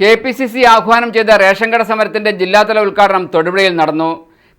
K P C C ആഹ്വാനം ചെയ്ത ration കട സമരത്തിന്റെ ജില്ലാതല ഉദ്ഘാടനം തൊടുപുഴയിൽ നടന്നു.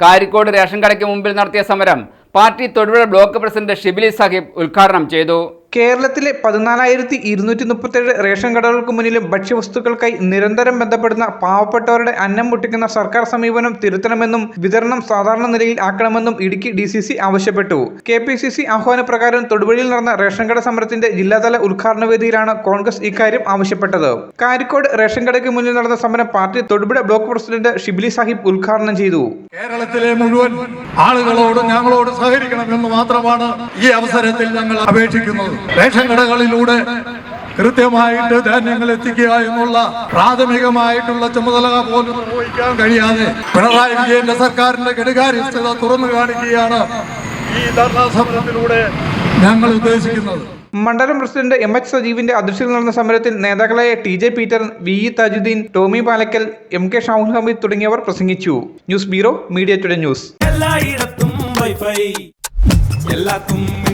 കാരിക്കോട് റേഷൻ കടയ്ക്ക് മുമ്പിൽ നടത്തിയ സമരം party Thodupuzha block president Shibili Sahib ഉദ്ഘാടനം ചെയ്തു. കേരളത്തിലെ പതിനാലായിരത്തി ഇരുന്നൂറ്റി മുപ്പത്തേഴ് റേഷൻ കടകൾക്ക് മുന്നിലും ഭക്ഷ്യവസ്തുക്കൾക്കായി നിരന്തരം ബന്ധപ്പെടുന്ന പാവപ്പെട്ടവരുടെ അന്നം മുട്ടിക്കുന്ന സർക്കാർ സമീപനം തിരുത്തണമെന്നും വിതരണം സാധാരണ നിലയിൽ ആക്കണമെന്നും ഇടുക്കി ഡി സി സി ആവശ്യപ്പെട്ടു. കെ പി സി സി ആഹ്വാനപ്രകാരം തൊടുപുഴയിൽ നടന്ന റേഷൻ കട സമരത്തിന്റെ ജില്ലാതല ഉദ്ഘാടന വേദിയിലാണ് കോൺഗ്രസ് ഇക്കാര്യം ആവശ്യപ്പെട്ടത്. കാരിക്കോട് റേഷൻ കടയ്ക്ക് മുന്നിൽ നടന്ന സമരം party Thodupuzha block president Shibili Sahib ഉദ്ഘാടനം ചെയ്തു. കേരളത്തിലെ മുഴുവൻ ആളുകളോട് ഞങ്ങളോട് സഹകരിക്കണമെന്ന് മാത്രമാണ് ഈ അവസരത്തിൽ ഞങ്ങൾ അപേക്ഷിക്കുന്നത്. റേഷൻ കടകളിലൂടെ കൃത്യമായിട്ട് ധാന്യങ്ങൾ എത്തിക്കുക എന്നുള്ള പ്രാഥമികമായിട്ടുള്ള ചുമതല പോലും നിർവഹിക്കാൻ കഴിയാതെ പിണറായി വിജയന്റെ സർക്കാരിന്റെ കെടുകാര്യസ്ഥത തുറന്നു കാണിക്കുകയാണ് ഈ ധർണാ സമരത്തിലൂടെ ഞങ്ങൾ ഉദ്ദേശിക്കുന്നത്. മണ്ഡലം പ്രസിഡന്റ് എം എച്ച് സജീവിന്റെ അധ്യക്ഷതയിൽ നടന്ന സമരത്തിൽ നേതാക്കളായ T J Peter V E Thajudheen Tomy Palakkal M K Shahul Hameed തുടങ്ങിയവർ പ്രസംഗിച്ചു. News bureau media today news. എല്ലായിടത്തും